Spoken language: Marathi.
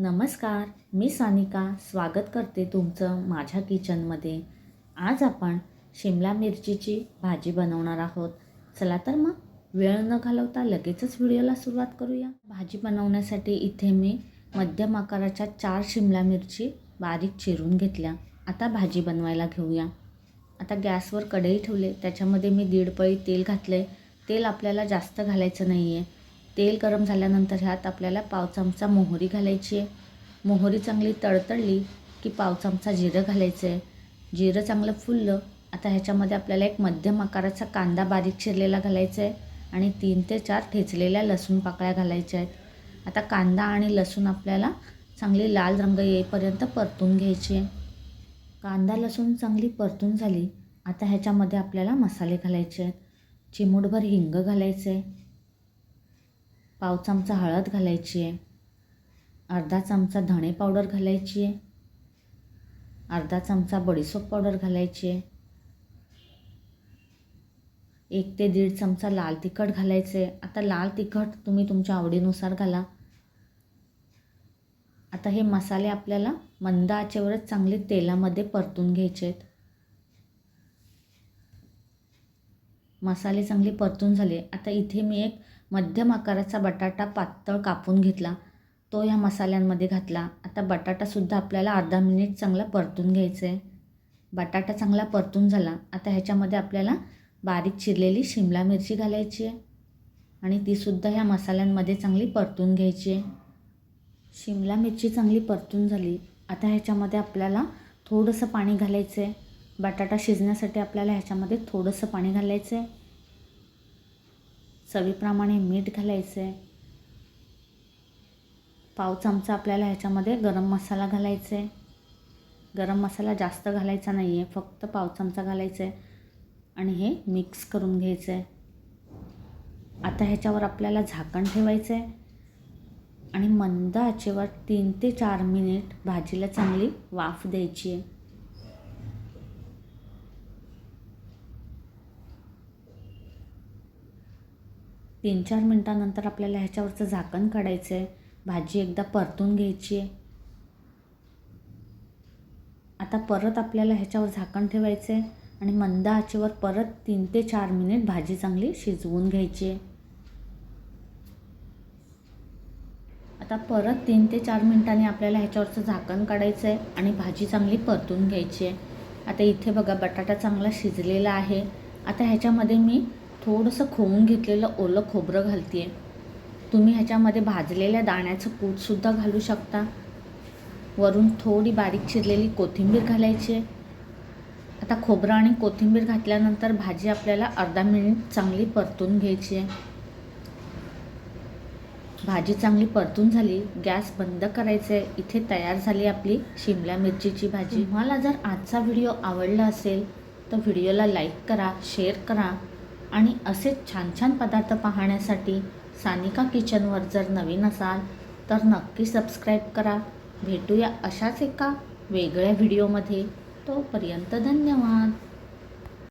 नमस्कार मी सानिका. स्वागत करते तुमचं माझ्या किचनमध्ये. आज आपण शिमला मिरचीची भाजी बनवणार आहोत. चला तर मग वेळ न घालवता लगेचच व्हिडिओला सुरुवात करूया. भाजी बनवण्यासाठी इथे मी मध्यम आकाराच्या चार शिमला मिरची बारीक चिरून घेतल्या. आता भाजी बनवायला घेऊया. आता गॅसवर कढई ठेवले. त्याच्यामध्ये मी दीड पळी तेल घातले तेल आपल्याला जास्त घालायचं नाही आहे तेल गरम झाल्यानंतर ह्यात आपल्याला पाव चमचा मोहरी घालायची आहे. मोहरी चांगली तळतळली की पाव चमचा जिरं घालायचं आहे जिरं चांगलं फुललं आता ह्याच्यामध्ये आपल्याला एक मध्यम आकाराचा कांदा बारीक चिरलेला घालायचा आहे आणि तीन ते चार ठेचलेल्या लसूण पाकळ्या घालायच्या आहेत. आता कांदा आणि लसूण आपल्याला चांगली लाल रंग येईपर्यंत परतून घ्यायची आहे. कांदा लसूण चांगली परतून झाली आता ह्याच्यामध्ये आपल्याला मसाले घालायचे आहेत. चिमूटभर हिंग घालायचे आहे पाव चमचा हळद घालायची आहे. अर्धा चमचा धणे पावडर घालायची आहे. अर्धा चमचा बडीसोप पावडर घालायची आहे. एक ते दीड चमचा लाल तिखट घालायचे आहे. आता लाल तिखट तुम्ही तुमच्या आवडीनुसार घाला. आता हे मसाले आपल्याला मंद आचेवरच चांगले तेलामध्ये परतून घ्यायचे आहेत. मसाले चांगले परतून झाले. आता इथे मी एक मध्यम आकाराचा बटाटा पातळ कापून घेतला. तो ह्या मसाल्यांमध्ये घातला. आता बटाटासुद्धा आपल्याला अर्धा मिनिट चांगला परतून घ्यायचं आहे बटाटा चांगला परतून झाला. आता ह्याच्यामध्ये आपल्याला बारीक चिरलेली शिमला मिरची घालायची आहे. आणि तीसुद्धा ह्या मसाल्यांमध्ये चांगली परतून घ्यायची आहे. शिमला मिरची चांगली परतून झाली. आता ह्याच्यामध्ये आपल्याला थोडंसं पाणी घालायचं आहे बटाटा शिजण्यासाठी आपल्याला ह्याच्यामध्ये थोडंसं पाणी घालायचं आहे चवीप्रमाणे मीठ घालायचं आहे पाव चमचा आपल्याला ह्याच्यामध्ये गरम मसाला घालायचा आहे गरम मसाला जास्त घालायचा नाही आहे फक्त पाव चमचा घालायचा आहे आणि हे मिक्स करून घ्यायचं आहे आता ह्याच्यावर आपल्याला झाकण ठेवायचं आहे आणि मंद आचेवर तीन ते चार मिनिट भाजीला चांगली वाफ द्यायची आहे तीन चार मिनटानंतर आपल्याला ह्याच्यावरचं झाकण काढायचं आहे भाजी एकदा परतून घ्यायची आहे आता परत आपल्याला ह्याच्यावर झाकण ठेवायचं आहे आणि मंद आचेवर परत तीन ते चार मिनिट भाजी चांगली शिजवून घ्यायची आहे आता परत तीन ते चार मिनिटांनी आपल्याला ह्याच्यावरचं झाकण काढायचं आहे आणि भाजी चांगली परतून घ्यायची आहे आता इथे बघा बटाटा चांगला शिजलेला आहे. आता ह्याच्यामध्ये मी थोडंसं खोवून घेतलेलं ओलं खोबरं घालते आहे तुम्ही ह्याच्यामध्ये भाजलेल्या दाण्याचं कूटसुद्धा घालू शकता. वरून थोडी बारीक चिरलेली कोथिंबीर घालायची आहे. आता खोबरं आणि कोथिंबीर घातल्यानंतर भाजी आपल्याला अर्धा मिनिट चांगली परतून घ्यायची आहे. भाजी चांगली परतून झाली गॅस बंद करायचं आहे. इथे तयार झाली आपली शिमला मिरचीची भाजी. मला जर आजचा व्हिडिओ आवडला असेल तर व्हिडिओला लाईक करा शेअर करा. आणि असेच छान छान पदार्थ पाहण्यासाठी सानिका किचनवर जर नवीन असाल तर नक्की सबस्क्राईब करा. भेटूया अशाच एका वेगळ्या व्हिडिओमध्ये तोपर्यंत धन्यवाद.